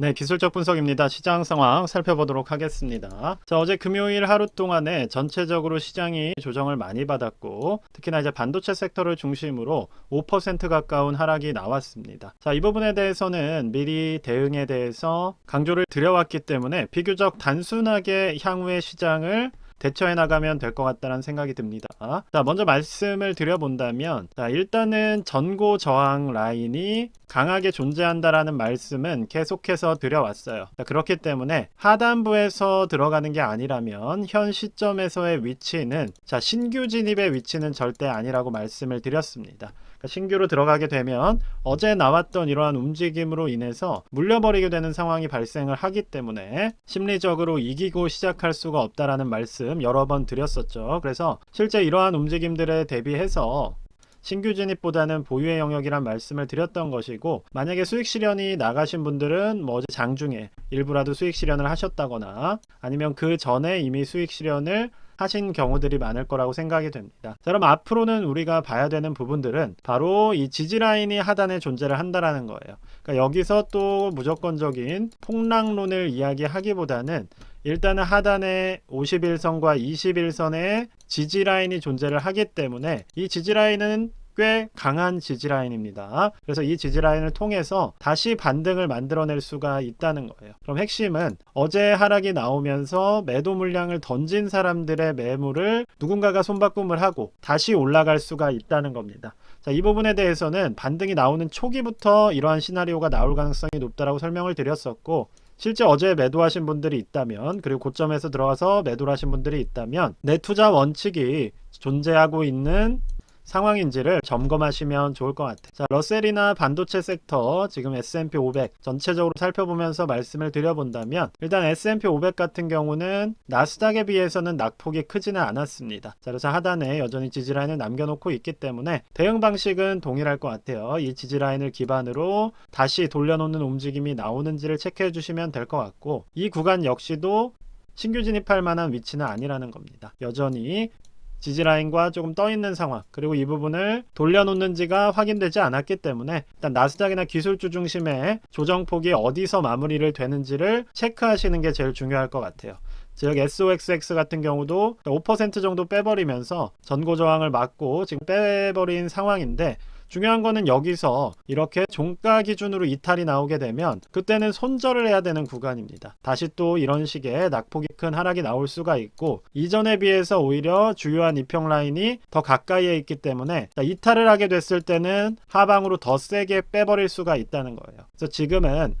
네, 기술적 분석입니다. 시장 상황 살펴보도록 하겠습니다. 자, 어제 금요일 하루 동안에 전체적으로 시장이 조정을 많이 받았고, 특히나 이제 반도체 섹터를 중심으로 5% 가까운 하락이 나왔습니다. 자, 이 부분에 대해서는 미리 대응에 대해서 강조를 드려왔기 때문에 비교적 단순하게 향후의 시장을 대처해 나가면 될 것 같다는 생각이 듭니다. 자, 먼저 말씀을 드려본다면, 자, 일단은 전고 저항 라인이 강하게 존재한다라는 말씀은 계속해서 드려왔어요. 자, 그렇기 때문에 하단부에서 들어가는 게 아니라면 현 시점에서의 위치는 자, 신규 진입의 위치는 절대 아니라고 말씀을 드렸습니다. 그러니까 신규로 들어가게 되면 어제 나왔던 이러한 움직임으로 인해서 물려버리게 되는 상황이 발생을 하기 때문에 심리적으로 이기고 시작할 수가 없다라는 말씀 여러 번 드렸었죠. 그래서 실제 이러한 움직임들에 대비해서 신규 진입보다는 보유의 영역이란 말씀을 드렸던 것이고 만약에 수익 실현이 나가신 분들은 뭐 어제 장중에 일부라도 수익 실현을 하셨다거나 아니면 그 전에 이미 수익 실현을 하신 경우들이 많을 거라고 생각이 됩니다. 자, 그럼 앞으로는 우리가 봐야 되는 부분들은 바로 이 지지라인이 하단에 존재를 한다라는 거예요. 그러니까 여기서 또 무조건적인 폭락론을 이야기하기보다는 일단은 하단에 51선과 21선의 지지라인이 존재를 하기 때문에 이 지지라인은 꽤 강한 지지라인입니다. 그래서 이 지지라인을 통해서 다시 반등을 만들어낼 수가 있다는 거예요. 그럼 핵심은 어제 하락이 나오면서 매도 물량을 던진 사람들의 매물을 누군가가 손바꿈을 하고 다시 올라갈 수가 있다는 겁니다. 자, 이 부분에 대해서는 반등이 나오는 초기부터 이러한 시나리오가 나올 가능성이 높다라고 설명을 드렸었고 실제 어제 매도하신 분들이 있다면 그리고 고점에서 들어와서 매도를 하신 분들이 있다면 내 투자 원칙이 존재하고 있는 상황인지를 점검하시면 좋을 것 같아요. 자, 러셀이나 반도체 섹터 지금 S&P 500 전체적으로 살펴보면서 말씀을 드려본다면 일단 S&P 500 같은 경우는 나스닥에 비해서는 낙폭이 크지는 않았습니다. 자, 그래서 하단에 여전히 지지라인을 남겨놓고 있기 때문에 대응 방식은 동일할 것 같아요. 이 지지라인을 기반으로 다시 돌려놓는 움직임이 나오는지를 체크해 주시면 될 것 같고 이 구간 역시도 신규 진입할 만한 위치는 아니라는 겁니다. 여전히 지지라인과 조금 떠 있는 상황 그리고 이 부분을 돌려놓는지가 확인되지 않았기 때문에 일단 나스닥이나 기술주 중심의 조정폭이 어디서 마무리를 되는지를 체크하시는 게 제일 중요할 것 같아요. 즉 SOXX 같은 경우도 5% 정도 빼버리면서 전고 저항을 막고 지금 빼버린 상황인데 중요한 거는 여기서 이렇게 종가 기준으로 이탈이 나오게 되면 그때는 손절을 해야 되는 구간입니다. 다시 또 이런 식의 낙폭이 큰 하락이 나올 수가 있고 이전에 비해서 오히려 주요한 이평 라인이 더 가까이에 있기 때문에 이탈을 하게 됐을 때는 하방으로 더 세게 빼버릴 수가 있다는 거예요. 그래서 지금은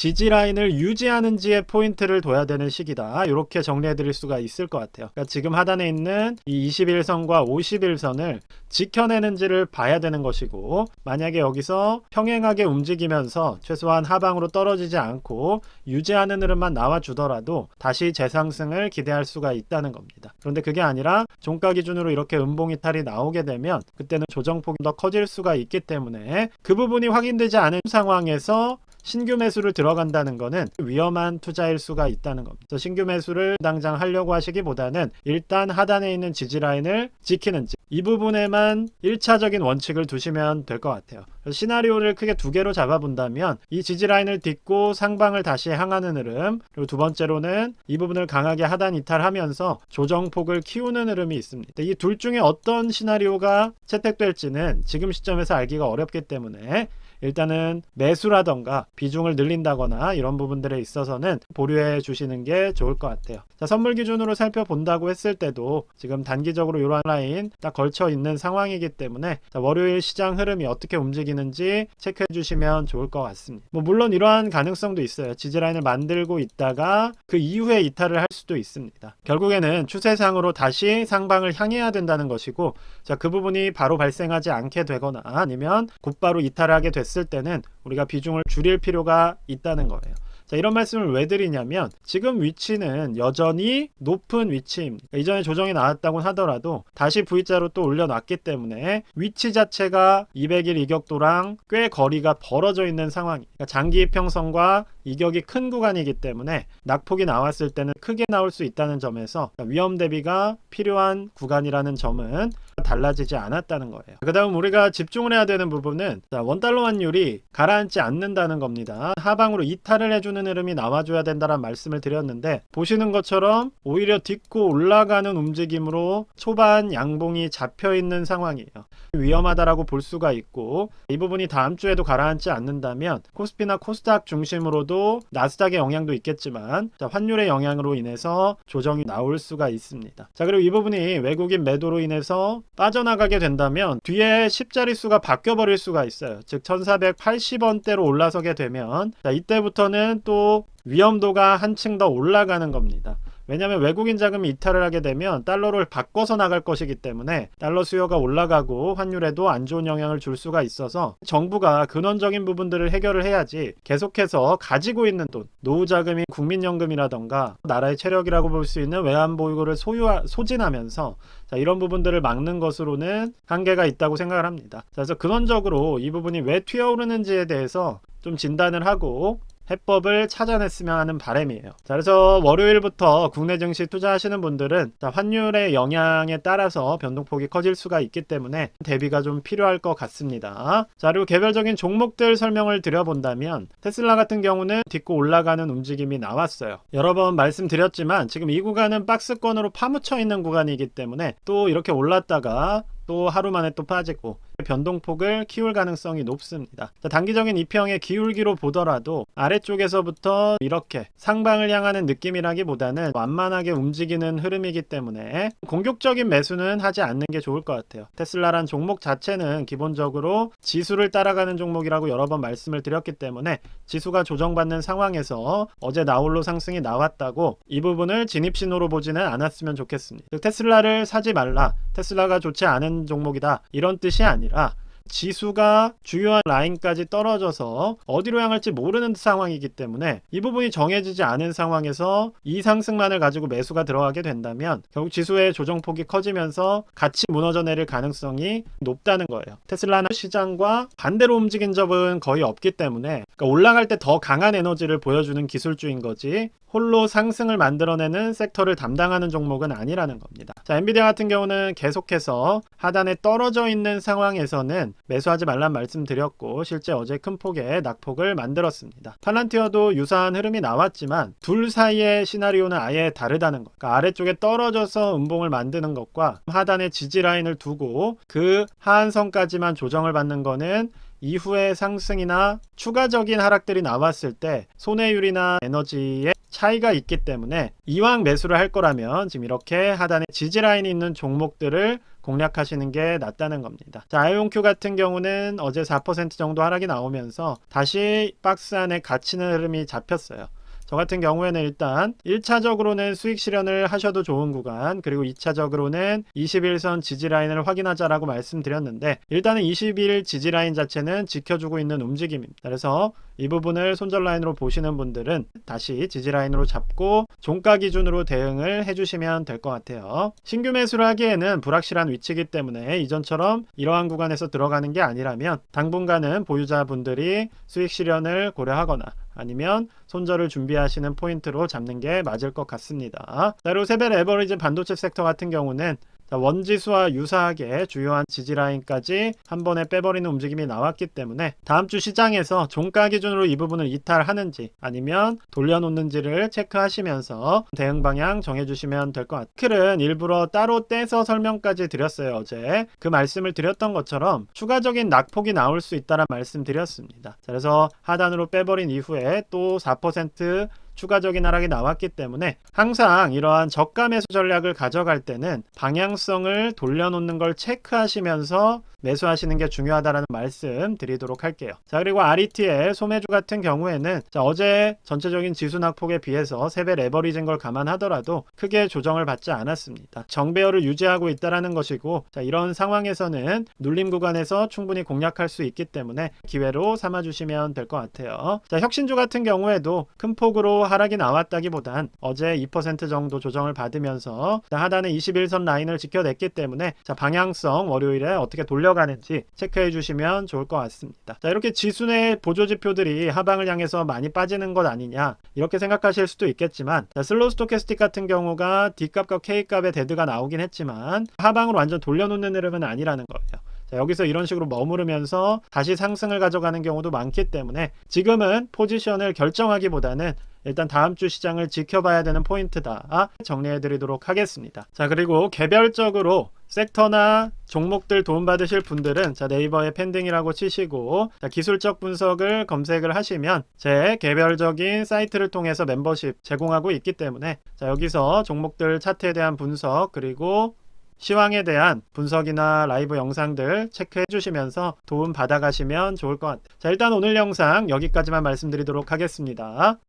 지지 라인을 유지하는지에 포인트를 둬야 되는 시기다. 이렇게 정리해 드릴 수가 있을 것 같아요. 그러니까 지금 하단에 있는 이 21선과 51선을 지켜내는지를 봐야 되는 것이고 만약에 여기서 평행하게 움직이면서 최소한 하방으로 떨어지지 않고 유지하는 흐름만 나와주더라도 다시 재상승을 기대할 수가 있다는 겁니다. 그런데 그게 아니라 종가 기준으로 이렇게 음봉 이탈이 나오게 되면 그때는 조정폭이 더 커질 수가 있기 때문에 그 부분이 확인되지 않은 상황에서 신규 매수를 들어간다는 것은 위험한 투자일 수가 있다는 겁니다. 신규 매수를 당장 하려고 하시기보다는 일단 하단에 있는 지지 라인을 지키는지 이 부분에만 1차적인 원칙을 두시면 될 것 같아요. 시나리오를 크게 두 개로 잡아본다면 이 지지 라인을 딛고 상방을 다시 향하는 흐름 그리고 두 번째로는 이 부분을 강하게 하단 이탈하면서 조정폭을 키우는 흐름이 있습니다. 이 둘 중에 어떤 시나리오가 채택될지는 지금 시점에서 알기가 어렵기 때문에 일단은 매수라던가 비중을 늘린다거나 이런 부분들에 있어서는 보류해 주시는 게 좋을 것 같아요. 자, 선물 기준으로 살펴본다고 했을 때도 지금 단기적으로 이러한 라인 딱 걸쳐 있는 상황이기 때문에 자, 월요일 시장 흐름이 어떻게 움직이는지 체크해 주시면 좋을 것 같습니다. 뭐 물론 이러한 가능성도 있어요. 지지 라인을 만들고 있다가 그 이후에 이탈을 할 수도 있습니다. 결국에는 추세상으로 다시 상방을 향해야 된다는 것이고 자, 그 부분이 바로 발생하지 않게 되거나 아니면 곧바로 이탈하게 됐 됐을 때는 우리가 비중을 줄일 필요가 있다는 거예요. 자, 이런 말씀을 왜 드리냐면 지금 위치는 여전히 높은 위치입니다. 그러니까 이전에 조정이 나왔다고 하더라도 다시 V자로 또 올려놨기 때문에 위치 자체가 200일 이격도랑 꽤 거리가 벌어져 있는 상황이 그러니까 장기 평선과 이격이 큰 구간이기 때문에 낙폭이 나왔을 때는 크게 나올 수 있다는 점에서 위험 대비가 필요한 구간이라는 점은 달라지지 않았다는 거예요. 그 다음 우리가 집중을 해야 되는 부분은 자, 원달러 환율이 가라앉지 않는다는 겁니다. 하방으로 이탈을 해주는 흐름이 나와줘야 된다는 말씀을 드렸는데 보시는 것처럼 오히려 딛고 올라가는 움직임으로 초반 양봉이 잡혀 있는 상황이에요. 위험하다라고 볼 수가 있고 이 부분이 다음 주에도 가라앉지 않는다면 코스피나 코스닥 중심으로도 나스닥의 영향도 있겠지만 자, 환율의 영향으로 인해서 조정이 나올 수가 있습니다. 자 그리고 이 부분이 외국인 매도로 인해서 빠져나가게 된다면 뒤에 10자릿수가 바뀌어 버릴 수가 있어요. 즉 1480원대로 올라서게 되면 자, 이때부터는 또 위험도가 한층 더 올라가는 겁니다. 왜냐하면 외국인 자금이 이탈을 하게 되면 달러를 바꿔서 나갈 것이기 때문에 달러 수요가 올라가고 환율에도 안 좋은 영향을 줄 수가 있어서 정부가 근원적인 부분들을 해결을 해야지 계속해서 가지고 있는 돈, 노후 자금이 국민연금이라던가 나라의 체력이라고 볼 수 있는 외환 보유고를 소유 소진하면서 자, 이런 부분들을 막는 것으로는 한계가 있다고 생각을 합니다. 자, 그래서 근원적으로 이 부분이 왜 튀어오르는지에 대해서 좀 진단을 하고 해법을 찾아냈으면 하는 바람이에요. 자, 그래서 월요일부터 국내 증시 투자하시는 분들은 자, 환율의 영향에 따라서 변동폭이 커질 수가 있기 때문에 대비가 좀 필요할 것 같습니다. 자, 그리고 개별적인 종목들 설명을 드려본다면 테슬라 같은 경우는 딛고 올라가는 움직임이 나왔어요. 여러 번 말씀드렸지만 지금 이 구간은 박스권으로 파묻혀 있는 구간이기 때문에 또 이렇게 올랐다가 또 하루 만에 또 빠지고 변동폭을 키울 가능성이 높습니다. 자, 단기적인 이평의 기울기로 보더라도 아래쪽에서부터 이렇게 상방을 향하는 느낌이라기보다는 완만하게 움직이는 흐름이기 때문에 공격적인 매수는 하지 않는 게 좋을 것 같아요. 테슬라란 종목 자체는 기본적으로 지수를 따라가는 종목이라고 여러 번 말씀을 드렸기 때문에 지수가 조정받는 상황에서 어제 나홀로 상승이 나왔다고 이 부분을 진입 신호로 보지는 않았으면 좋겠습니다. 테슬라를 사지 말라. 테슬라가 좋지 않은 종목이다. 이런 뜻이 아니라 아니라 지수가 주요한 라인까지 떨어져서 어디로 향할지 모르는 상황이기 때문에 이 부분이 정해지지 않은 상황에서 이 상승만을 가지고 매수가 들어가게 된다면 결국 지수의 조정폭이 커지면서 같이 무너져 내릴 가능성이 높다는 거예요. 테슬라는 시장과 반대로 움직인 적은 거의 없기 때문에 그러니까 올라갈 때 더 강한 에너지를 보여주는 기술주인 거지 홀로 상승을 만들어내는 섹터를 담당하는 종목은 아니라는 겁니다. 자, 엔비디아 같은 경우는 계속해서 하단에 떨어져 있는 상황에서는 매수하지 말란 말씀드렸고 실제 어제 큰 폭의 낙폭을 만들었습니다. 팔란티어도 유사한 흐름이 나왔지만 둘 사이의 시나리오는 아예 다르다는 것. 그러니까 아래쪽에 떨어져서 음봉을 만드는 것과 하단에 지지 라인을 두고 그 하한선까지만 조정을 받는 거는 이후의 상승이나 추가적인 하락들이 나왔을 때 손해율이나 에너지의 차이가 있기 때문에 이왕 매수를 할 거라면 지금 이렇게 하단에 지지 라인이 있는 종목들을 공략하시는 게 낫다는 겁니다. 자, 아이온큐 같은 경우는 어제 4% 정도 하락이 나오면서 다시 박스 안에 갇히는 흐름이 잡혔어요. 저 같은 경우에는 일단 1차적으로는 수익 실현을 하셔도 좋은 구간 그리고 2차적으로는 21선 지지라인을 확인하자라고 말씀드렸는데 일단은 21 지지라인 자체는 지켜주고 있는 움직임입니다. 그래서 이 부분을 손절 라인으로 보시는 분들은 다시 지지 라인으로 잡고 종가 기준으로 대응을 해주시면 될 것 같아요. 신규 매수를 하기에는 불확실한 위치이기 때문에 이전처럼 이러한 구간에서 들어가는 게 아니라면 당분간은 보유자분들이 수익 실현을 고려하거나 아니면 손절을 준비하시는 포인트로 잡는 게 맞을 것 같습니다. 자, 그리고 세벨 에버리지 반도체 섹터 같은 경우는 원지수와 유사하게 주요한 지지라인까지 한 번에 빼버리는 움직임이 나왔기 때문에 다음 주 시장에서 종가 기준으로 이 부분을 이탈하는지 아니면 돌려놓는지를 체크하시면서 대응 방향 정해주시면 될 것 같아요. 틀은 일부러 따로 떼서 설명까지 드렸어요 어제 그 말씀을 드렸던 것처럼 추가적인 낙폭이 나올 수 있다는 말씀 드렸습니다. 그래서 하단으로 빼버린 이후에 또 4% 추가적인 하락이 나왔기 때문에 항상 이러한 저가 매수 전략을 가져갈 때는 방향성을 돌려놓는 걸 체크하시면서 매수하시는 게 중요하다라는 말씀 드리도록 할게요. 자, 그리고 RET의 소매주 같은 경우에는 자, 어제 전체적인 지수 낙폭에 비해서 세배 레버리진 걸 감안하더라도 크게 조정을 받지 않았습니다. 정배열을 유지하고 있다라는 것이고 자, 이런 상황에서는 눌림 구간에서 충분히 공략할 수 있기 때문에 기회로 삼아 주시면 될 것 같아요. 자, 혁신주 같은 경우에도 큰 폭으로 하락이 나왔다기보단 어제 2% 정도 조정을 받으면서 하단의 21선 라인을 지켜냈기 때문에 자, 방향성 월요일에 어떻게 돌려가는지 체크해 주시면 좋을 것 같습니다. 자, 이렇게 지수 내 보조 지표들이 하방을 향해서 많이 빠지는 것 아니냐 이렇게 생각하실 수도 있겠지만 자, 슬로우 스토캐스틱 같은 경우가 D값과 K값의 데드가 나오긴 했지만 하방으로 완전 돌려놓는 흐름은 아니라는 거예요. 자, 여기서 이런 식으로 머무르면서 다시 상승을 가져가는 경우도 많기 때문에 지금은 포지션을 결정하기보다는 일단 다음 주 시장을 지켜봐야 되는 포인트다. 정리해 드리도록 하겠습니다. 자, 그리고 개별적으로 섹터나 종목들 도움받으실 분들은 자 네이버에 펜딩이라고 치시고 자, 기술적 분석을 검색을 하시면 제 개별적인 사이트를 통해서 멤버십 제공하고 있기 때문에 자 여기서 종목들 차트에 대한 분석 그리고 시황에 대한 분석이나 라이브 영상들 체크해 주시면서 도움 받아가시면 좋을 것 같아요. 자, 일단 오늘 영상 여기까지만 말씀드리도록 하겠습니다.